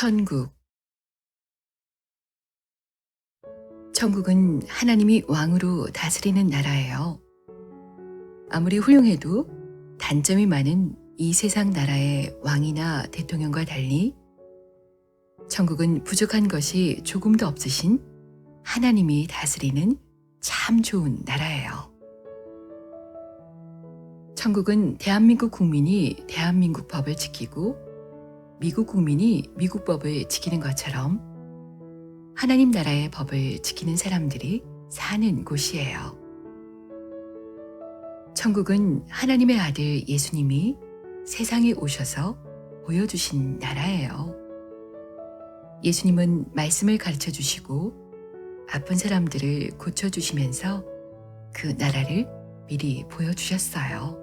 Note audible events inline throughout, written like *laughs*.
천국 천국은 하나님이 왕으로 다스리는 나라예요. 아무리 훌륭해도 단점이 많은 이 세상 나라의 왕이나 대통령과 달리 천국은 부족한 것이 조금도 없으신 하나님이 다스리는 참 좋은 나라예요. 천국은 대한민국 국민이 대한민국 법을 지키고 미국 국민이 미국 법을 지키는 것처럼 하나님 나라의 법을 지키는 사람들이 사는 곳이에요. 천국은 하나님의 아들 예수님이 세상에 오셔서 보여주신 나라예요. 예수님은 말씀을 가르쳐 주시고 아픈 사람들을 고쳐 주시면서 그 나라를 미리 보여주셨어요.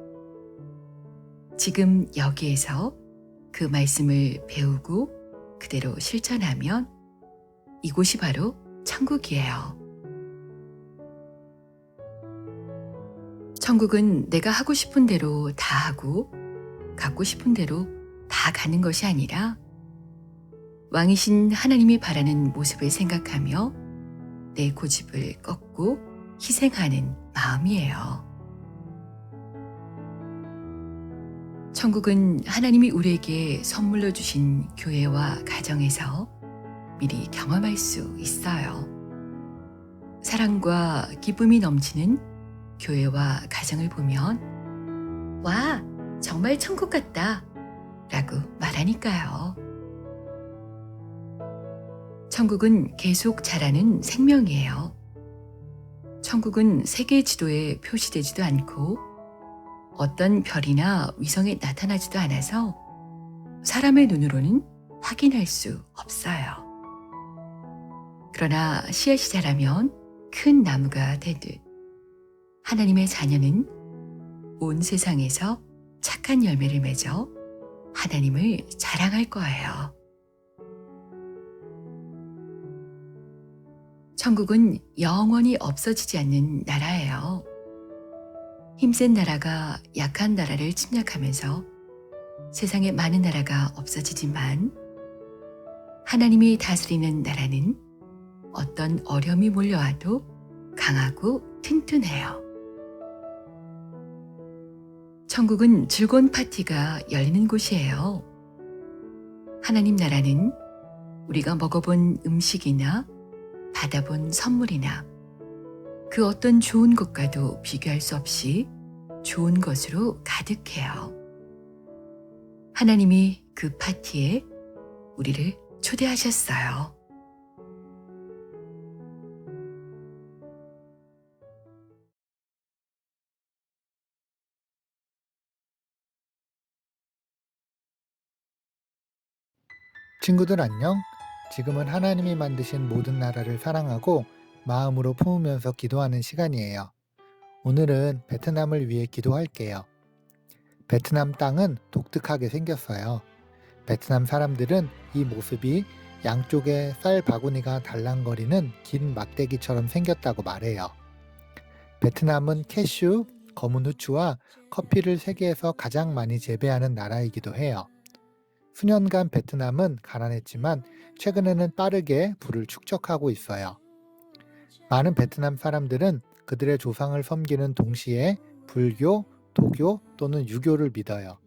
지금 여기에서 그 말씀을 배우고 그대로 실천하면 이곳이 바로 천국이에요. 천국은 내가 하고 싶은 대로 다 하고 갖고 싶은 대로 다 가는 것이 아니라 왕이신 하나님이 바라는 모습을 생각하며 내 고집을 꺾고 희생하는 마음이에요. 천국은 하나님이 우리에게 선물로 주신 교회와 가정에서 미리 경험할 수 있어요. 사랑과 기쁨이 넘치는 교회와 가정을 보면, 와, 정말 천국 같다. 라고 말하니까요. 천국은 계속 자라는 생명이에요. 천국은 세계 지도에 표시되지도 않고 어떤 별이나 위성에 나타나지도 않아서 사람의 눈으로는 확인할 수 없어요. 그러나 씨앗이 자라면 큰 나무가 되듯 하나님의 자녀는 온 세상에서 착한 열매를 맺어 하나님을 자랑할 거예요. 천국은 영원히 없어지지 않는 나라예요. 힘센 나라가 약한 나라를 침략하면서 세상에 많은 나라가 없어지지만 하나님이 다스리는 나라는 어떤 어려움이 몰려와도 강하고 튼튼해요. 천국은 즐거운 파티가 열리는 곳이에요. 하나님 나라는 우리가 먹어본 음식이나 받아본 선물이나 그 어떤 좋은 것과도 비교할 수 없이 좋은 것으로 가득해요. 하나님이 그 파티에 우리를 초대하셨어요. 친구들 안녕. 지금은 하나님이 만드신 모든 나라를 사랑하고 마음으로 품으면서 기도하는 시간이에요. 오늘은 베트남을 위해 기도할게요. 베트남 땅은 독특하게 생겼어요. 베트남 사람들은 이 모습이 양쪽에 쌀 바구니가 달랑거리는 긴 막대기처럼 생겼다고 말해요. 베트남은 캐슈, 검은 후추와 커피를 세계에서 가장 많이 재배하는 나라이기도 해요. 수년간 베트남은 가난했지만 최근에는 빠르게 부를 축적하고 있어요. 많은 베트남 사람들은 그들의 조상을 섬기는 동시에 불교, 도교 또는 유교를 믿어요.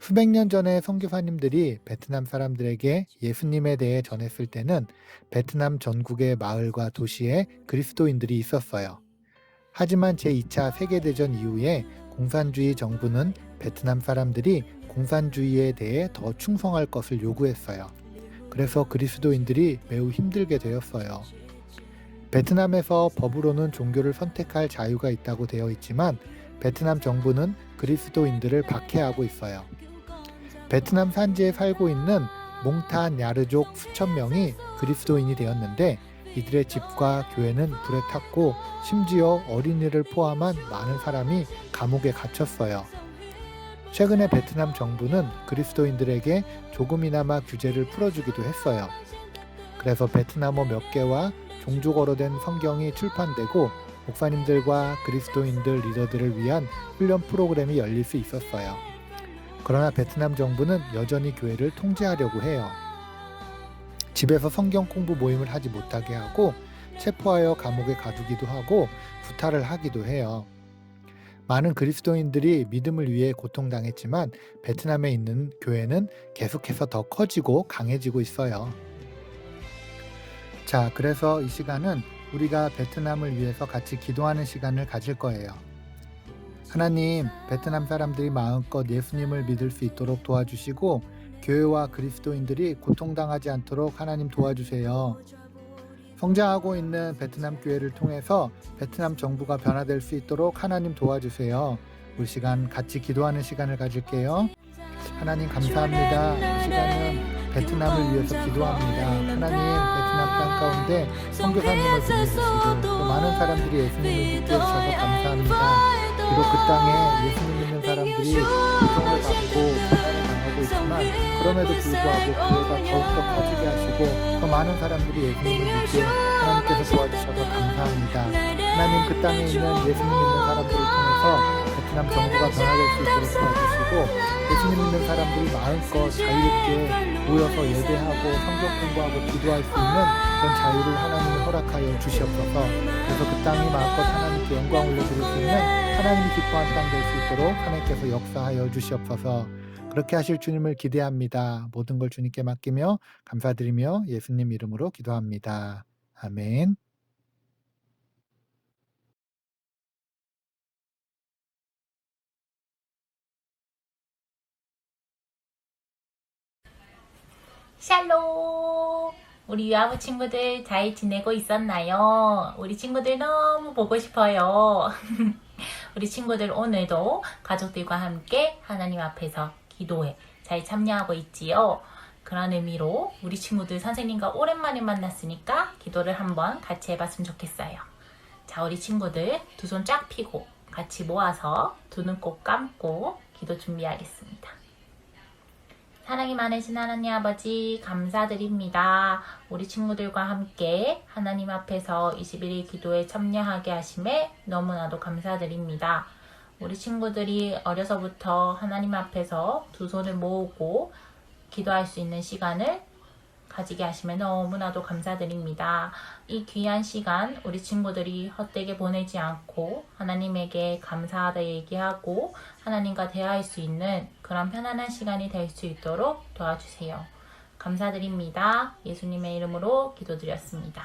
수백 년 전에 선교사님들이 베트남 사람들에게 예수님에 대해 전했을 때는 베트남 전국의 마을과 도시에 그리스도인들이 있었어요. 하지만 제2차 세계대전 이후에 공산주의 정부는 베트남 사람들이 공산주의에 대해 더 충성할 것을 요구했어요. 그래서 그리스도인들이 매우 힘들게 되었어요. 베트남에서 법으로는 종교를 선택할 자유가 있다고 되어 있지만 베트남 정부는 그리스도인들을 박해하고 있어요. 베트남 산지에 살고 있는 몽탄 야르족 수천 명이 그리스도인이 되었는데 이들의 집과 교회는 불에 탔고 심지어 어린이를 포함한 많은 사람이 감옥에 gat혔어요. 최근에 베트남 정부는 그리스도인들에게 조금이나마 규제를 풀어주기도 했어요. 그래서 베트남어 몇 개와 종족어로 된 성경이 출판되고 목사님들과 그리스도인들 리더들을 위한 훈련 프로그램이 열릴 수 있었어요. 그러나 베트남 정부는 여전히 교회를 통제하려고 해요. 집에서 성경 공부 모임을 하지 못하게 하고 체포하여 감옥에 가두기도 하고 구타를 하기도 해요. 많은 그리스도인들이 믿음을 위해 고통당했지만 베트남에 있는 교회는 계속해서 더 커지고 강해지고 있어요. 자, 그래서 이 시간은 우리가 베트남을 위해서 같이 기도하는 시간을 가질 거예요. 하나님, 베트남 사람들이 마음껏 예수님을 믿을 수 있도록 도와주시고 교회와 그리스도인들이 고통당하지 않도록 하나님 도와주세요. 성장하고 있는 베트남 교회를 통해서 베트남 정부가 변화될 수 있도록 하나님 도와주세요. 우리 시간 같이 기도하는 시간을 가질게요. 하나님 감사합니다. 이 시간은 베트남을 위해서 기도합니다. 하나님 땅 가운데 선교사님을 보내주시고 또 많은 사람들이 예수님을 믿게 해주셔서 감사합니다. 비록 그 땅에 예수님 믿는 사람들이 고통을 받고 당하고 있지만 그럼에도 불구하고 교회가 더욱더 커지게 하시고 더 많은 사람들이 예수님을 믿게 하나님께서 도와주셔서 감사합니다. 하나님 그 땅에 있는 예수님 믿는 사람들을 통해서 베트남 정부가 변화될 수 있도록 도와주시고 예수님 믿는 사람들이 마음껏 자유롭게 모여서 예배하고 성경 공부하고 기도할 수 있는 그런 자유를 하나님이 허락하여 주시옵소서 그래서 그 땅이 마음껏 하나님께 영광 올려드릴 수 있는 하나님이 기뻐한 땅 될 수 있도록 하나님께서 역사하여 주시옵소서 그렇게 하실 주님을 기대합니다. 모든 걸 주님께 맡기며 감사드리며 예수님 이름으로 기도합니다. 아멘. 샬롬! 우리 유아부 친구들 잘 지내고 있었나요? 우리 친구들 너무 보고 싶어요. *laughs* 우리 친구들 오늘도 가족들과 함께 하나님 앞에서 기도에 잘 참여하고 있지요. 그런 의미로 우리 친구들 선생님과 오랜만에 만났으니까 기도를 한번 같이 해봤으면 좋겠어요. 자, 우리 친구들 두 손쫙 펴고 같이 모아서 두 눈 꼭 감고 기도 준비하겠습니다. 사랑이 많으신 하나님 아버지 감사드립니다. 우리 친구들과 함께 하나님 앞에서 21일 기도에 참여하게 하심에 너무나도 감사드립니다. 우리 친구들이 어려서부터 하나님 앞에서 두 손을 모으고 기도할 수 있는 시간을 가지게 하시면 너무나도 감사드립니다. 이 귀한 시간 우리 친구들이 헛되게 보내지 않고 하나님에게 감사하다 얘기하고 하나님과 대화할 수 있는 그런 편안한 시간이 될 수 있도록 도와주세요. 감사드립니다. 예수님의 이름으로 기도드렸습니다.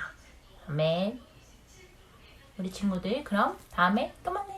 아멘. 우리 친구들 그럼 다음에 또 만나요.